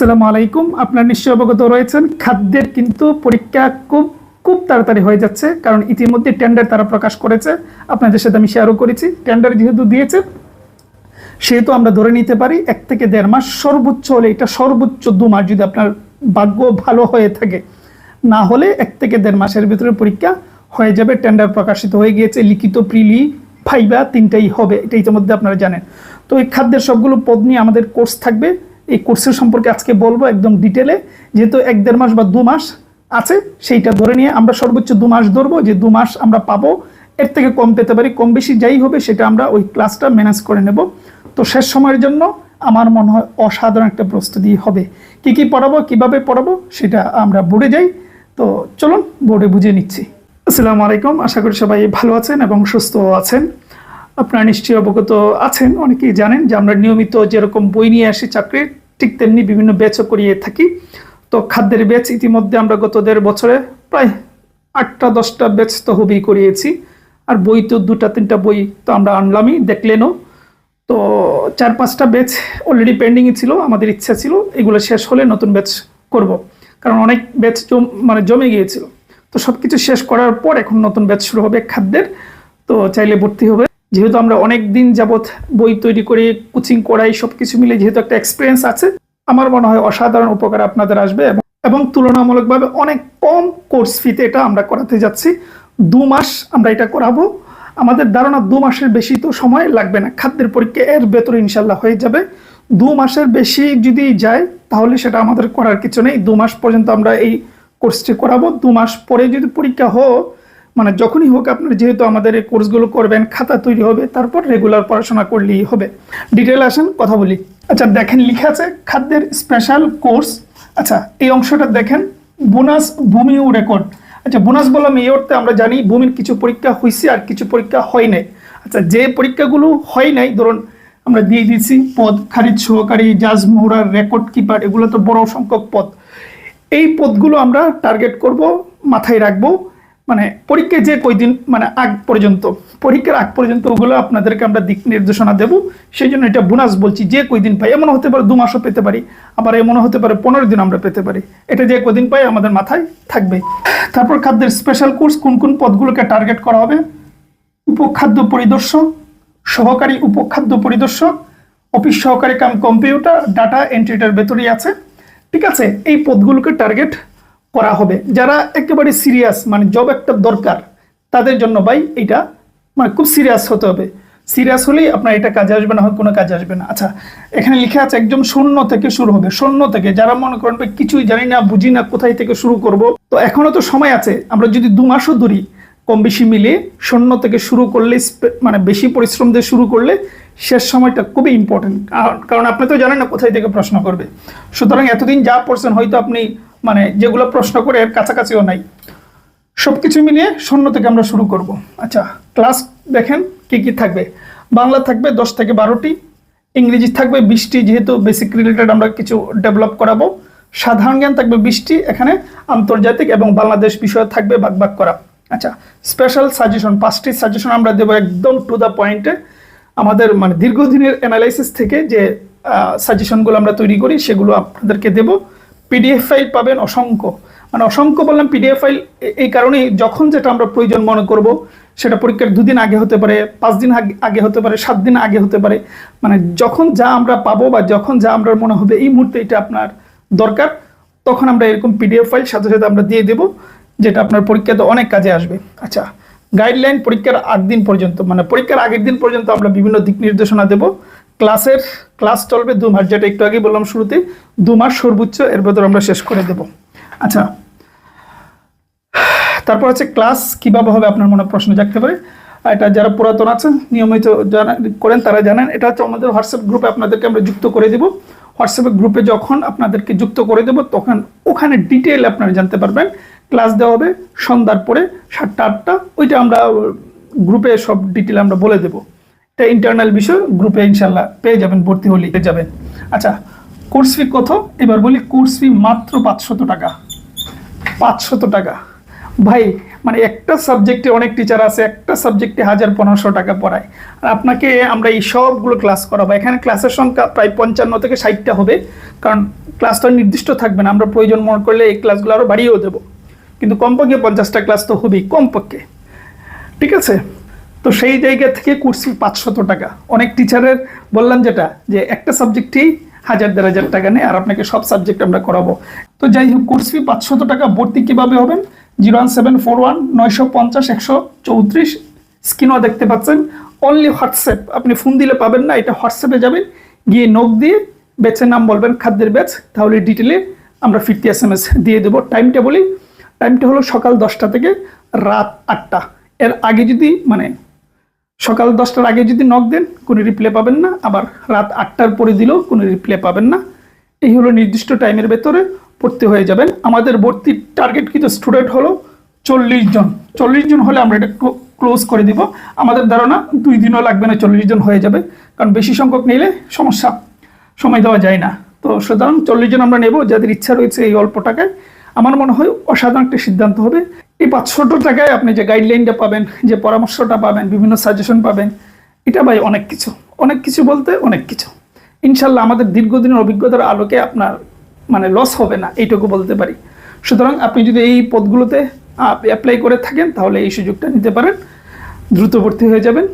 আসসালামু আলাইকুম। আপনার নিশ্চয় অবগত রয়েছেন, খাদ্যের কিন্তু পরীক্ষা খুব খুব তাড়াতাড়ি হয়ে যাচ্ছে, কারণ ইতিমধ্যে টেন্ডার তারা প্রকাশ করেছে। আপনাদের সাথে আমি শেয়ারও করেছি। টেন্ডার যেহেতু দিয়েছে, সেহেতু আমরা ধরে নিতে পারি, এক থেকে দেড় মাস সর্বোচ্চ হলে, এটা সর্বোচ্চ দু মাস যদি আপনার ভাগ্য ভালো হয়ে থাকে। না হলে এক থেকে দেড় মাসের ভিতরে পরীক্ষা হয়ে যাবে টেন্ডার প্রকাশিত হয়ে গিয়েছে, লিখিত প্রিলি ফাইবা তিনটাই হবে এটা ইতিমধ্যে আপনারা জানেন। তো এই খাদ্যের সবগুলো পদ নিয়ে আমাদের কোর্স থাকবে। এই কোর্সের সম্পর্কে আজকে বলব একদম ডিটেলে যেহেতু এক দেড় মাস বা দু মাস আছে, সেইটা ধরে নিয়ে আমরা সর্বোচ্চ দু মাস ধরবো। যে দু মাস আমরা পাবো, এর থেকে কম পেতে পারি, কম বেশি যাই হবে, সেটা আমরা ওই ক্লাসটা ম্যানেজ করে নেব। তো শেষ সময়ের জন্য আমার মনে হয় অসাধারণ একটা প্রস্তুতি হবে। কি কি পড়াবো, কীভাবে পড়াবো, সেটা আমরা বোর্ডে যাই। তো চলুন বোর্ডে বুঝে নিচ্ছি। আসসালামু আলাইকুম, আশা করি সবাই ভালো আছেন এবং সুস্থ আছেন। আপনারা নিশ্চয়ই অবগত আছেন, অনেকেই জানেন যে আমরা নিয়মিত যেরকম বই নিয়ে আসি চাকরির ঠিক তেমনি বিভিন্ন ব্যাচও করিয়ে থাকি। তো খাদ্যের ব্যাচ ইতিমধ্যে আমরা গত দেড় বছরে প্রায় আটটা, দশটা ব্যাচ তো হবেই করিয়েছি। আর বই তো দুটা, তিনটা বই তো আমরা আনলামই, দেখলেনও। তো চার, পাঁচটা ব্যাচ অলরেডি পেন্ডিংয়ে ছিল, আমাদের ইচ্ছা ছিল, এগুলো শেষ হলে নতুন ব্যাচ করব। কারণ অনেক ব্যাচ জম মানে জমে গিয়েছিল। তো সব কিছু শেষ করার পর এখন নতুন ব্যাচ শুরু হবে খাদ্যের। তো চাইলে ভর্তি হবে। যেহেতু আমরা অনেক দিন যাবৎ বই তৈরি করে, কোচিং করাই সব কিছু মিলে যেহেতু একটা এক্সপিরিয়েন্স আছে, আমার মনে হয় অসাধারণ উপকার আপনাদের আসবে এবং তুলনামূলকভাবে অনেক কম কোর্স ফিতে এটা আমরা করাতে যাচ্ছি। দু মাস আমরা এটা করাবো। আমাদের ধারণা দু মাসের বেশি তো সময় লাগবে না। খাদ্যের পরীক্ষা এর ভেতরে ইনশাল্লাহ হয়ে যাবে। দু মাসের বেশি যদি যায়, তাহলে সেটা আমাদের করার কিছু নেই। দু মাস পর্যন্ত আমরা এই কোর্সটি করাবো। দু মাস পরে যদি পরীক্ষা হোক মানে যখনই হোক আপনার যেহেতু আমাদের এই কোর্সগুলো করবেন, খাতা তৈরি হবে, তারপর রেগুলার পড়াশোনা করলেই হবে। ডিটেল আসেন, কথা বলি। আচ্ছা দেখেন, লিখে আছে খাদ্যের স্পেশাল কোর্স আচ্ছা এই অংশটা দেখেন, বোনাস ভূমি ও রেকর্ড আচ্ছা বোনাস বললাম এই অর্থে আমরা জানি ভূমির কিছু পরীক্ষা হয়েছে আর কিছু পরীক্ষা হয় নাই। আচ্ছা যে পরীক্ষাগুলো হয় নাই, ধরুন আমরা দিয়ে দিচ্ছি পদ, খারিজ, সহকারী, জাজ মোহরার রেকর্ড কিপার এগুলো তো বড় সংখ্যক পদ। এই পদগুলো আমরা টার্গেট করব, মাথায় রাখব। মানে পরীক্ষায় যে কয়দিন মানে আগ পর্যন্ত, পরীক্ষার আগ পর্যন্ত ওগুলো আপনাদেরকে আমরা দিক নির্দেশনা দেবো। সেই জন্য এটা বোনাস বলছি, যে কয়দিন পাই এমন হতে পারে দু মাসও পেতে পারি, আবার এমন হতে পারে পনেরো দিন আমরা পেতে পারি। এটা যে কদিন পাই আমাদের মাথায় থাকবে। তারপর খাদ্যের স্পেশাল কোর্স কোন কোন পদগুলোকে টার্গেট করা হবে? উপখাদ্য পরিদর্শক, সহকারী উপখাদ্য পরিদর্শক অফিস সহকারী কাম কম্পিউটার ডাটা এন্ট্রিটার ভেতরেই আছে। ঠিক আছে, এই পদগুলোকে টার্গেট করা হবে। যারা একেবারে সিরিয়াস মানে জব একটা দরকার, তাদের জন্য ভাই এটা মানে খুব সিরিয়াস হতে হবে। সিরিয়াস হলেই আপনার এটা কাজে আসবে, না হয় কোনো কাজে আসবে না। আচ্ছা এখানে লিখে আছে, একদম শূন্য থেকে শুরু হবে। শূন্য থেকে, যারা মনে করেন কিছুই জানি না, বুঝি না কোথায় থেকে শুরু করব। তো এখনও তো সময় আছে, আমরা যদি দু মাসও ধরি, কম বেশি মিলিয়ে শূন্য থেকে শুরু করলে মানে বেশি পরিশ্রম দিয়ে শুরু করলে, শেষ সময়টা খুবই ইম্পর্টেন্ট কারণ আপনি তো জানেন না কোথায় থেকে প্রশ্ন করবে। সুতরাং এতদিন যা পড়ছেন, হয়তো আপনি মানে যেগুলো প্রশ্ন করে এর কাছাকাছিও নাই। সব কিছু মিলিয়ে শূন্য থেকে আমরা শুরু করব। আচ্ছা ক্লাস দেখেন কি কি থাকবে। বাংলা থাকবে দশ থেকে বারোটি, ইংরেজি থাকবে বিশটি, যেহেতু বেসিক রিলেটেড আমরা কিছু ডেভেলপ করাবো। সাধারণ জ্ঞান থাকবে বিশটি, এখানে আন্তর্জাতিক এবং বাংলাদেশ বিষয় থাকবে বাক করা। আচ্ছা স্পেশাল সাজেশন পাঁচটি সাজেশন আমরা দেবো একদম টু দ্য পয়েন্টে আমাদের মানে দীর্ঘদিনের অ্যানালাইসিস থেকে যে সাজেশনগুলো আমরা তৈরি করি, সেগুলো আপনাদেরকে দেব। পিডিএফ ফাইল পাবেন অসংখ্য। মানে অসংখ্য বললাম পিডিএফ ফাইল এই কারণেই যখন যেটা আমরা প্রয়োজন মনে করব, সেটা পরীক্ষার দুদিন আগে হতে পারে, পাঁচ দিন আগে- হতে পারে, সাত দিন আগে হতে পারে। মানে যখন যা আমরা পাবো বা যখন যা আমরা মনে হবে এই মুহূর্তে এটা আপনার দরকার, তখন আমরা এরকম পিডিএফ ফাইল সাথে সাথে আমরা দিয়ে দেব, যেটা আপনার পরীক্ষাতে অনেক কাজে আসবে। আচ্ছা গাইডলাইন পরীক্ষার আগ দিন পর্যন্ত মানে পরীক্ষার আগের দিন পর্যন্ত আমরা বিভিন্ন দিক নির্দেশনা দেব। ক্লাসের ক্লাস চলবে দু মাস, যেটা একটু আগে বললাম শুরুতে, দু মাস সর্বোচ্চ, এর ভেতর আমরা শেষ করে দেব। আচ্ছা তারপর হচ্ছে ক্লাস কীভাবে হবে আপনার মনে প্রশ্ন জাগতে পারে। এটা যারা পুরাতন আছেন, নিয়মিত জানা, করেন, তারা জানেন। এটা হচ্ছে আমাদের হোয়াটসঅ্যাপ গ্রুপে আপনাদেরকে আমরা যুক্ত করে দেব। হোয়াটসঅ্যাপ গ্রুপে যখন আপনাদেরকে যুক্ত করে দেব, তখন ওখানে ডিটেল আপনারা জানতে পারবেন। ক্লাস দেওয়া হবে সন্ধ্যার পরে সাতটা, আটটা, ওইটা আমরা গ্রুপে সব ডিটেল আমরা বলে দেব। এটা ইন্টারনাল বিষয় গ্রুপে ইনশাল্লাহ পেয়ে যাবেন, ভর্তি হলে পেয়ে যাবেন। আচ্ছা কোর্স ফি কত? এবার বলি কোর্স ফি মাত্র পাঁচশত টাকা। পাঁচশত টাকা। ভাই মানে একটা সাবজেক্টে অনেক টিচার আছে, একটা সাবজেক্টে হাজার পনেরোশো টাকা পড়ায়। আর আপনাকে আমরা এই সবগুলো ক্লাস করাবো। এখানে ক্লাসের সংখ্যা প্রায় পঞ্চান্ন থেকে ষাটটা হবে। কারণ ক্লাসটা নির্দিষ্ট থাকবে না। আমরা প্রয়োজন মনে করলে এই ক্লাসগুলো আরও বাড়িয়েও দেবো। কিন্তু কমপক্ষে পঞ্চাশটা ক্লাস তো হবেই, কমপক্ষে। ঠিক আছে? তো সেই জায়গা থেকে কোর্স পাঁচশত টাকা। অনেক টিচারের বললাম যেটা, যে একটা সাবজেক্টেই হাজার দেড় হাজার টাকা নেই আর আপনাকে সব সাবজেক্ট আমরা করাবো। তো যাই হোক কোর্স ফি পাঁচশত টাকা ভর্তি কীভাবে হবেন? Zero one seven four one নয়শো পঞ্চাশ একশো চৌত্রিশ। স্ক্রিনও দেখতে পাচ্ছেন। অনলি হোয়াটসঅ্যাপ আপনি ফোন দিলে পাবেন না, এটা হোয়াটসঅ্যাপে যাবেন। গিয়ে নোক দিয়ে ব্যাচের নাম বলবেন, খাদ্যের ব্যাচ তাহলে ডিটেলে আমরা ফিফটি এস এম এস দিয়ে দেবো। টাইমটা বলি টাইমটা হলো সকাল দশটা থেকে রাত আটটা। এর আগে যদি মানে সকাল দশটার আগে যদি নক দেন, কোনো রিপ্লে পাবেন না। আবার রাত আটটার পরে দিলেও কোনো রিপ্লে পাবেন না। এই হলো নির্দিষ্ট টাইমের ভেতরে পড়তে হয়ে যাবেন। আমাদের ভর্তির টার্গেট কিন্তু স্টুডেন্ট হলো চল্লিশ জন। চল্লিশ জন হলে আমরা এটা ক্লোজ করে দিব। আমাদের ধারণা দুই দিনও লাগবে না, চল্লিশ জন হয়ে যাবে। কারণ বেশি সংখ্যক নিলে সমস্যা, সময় দেওয়া যায় না। তো সুতরাং চল্লিশ জন আমরা নেব। যাদের ইচ্ছা রয়েছে এই অল্প টাকায়। আমার মনে হয় অসাধারণ একটা সিদ্ধান্ত হবে। এই পাঁচশোটো টাকায় আপনি যে গাইডলাইনটা পাবেন, যে পরামর্শটা পাবেন, বিভিন্ন সাজেশন পাবেন, এটা ভাই অনেক কিছু। অনেক কিছু বলতে অনেক কিছু। ইনশাল্লাহ আমাদের দীর্ঘদিনের অভিজ্ঞতার আলোকে আপনার মানে লস হবে না, এইটুকু বলতে পারি। সুতরাং আপনি যদি এই পদগুলোতে অ্যাপ্লাই করে থাকেন, তাহলে এই সুযোগটা নিতে পারেন। দ্রুতবর্তী হয়ে যাবেন।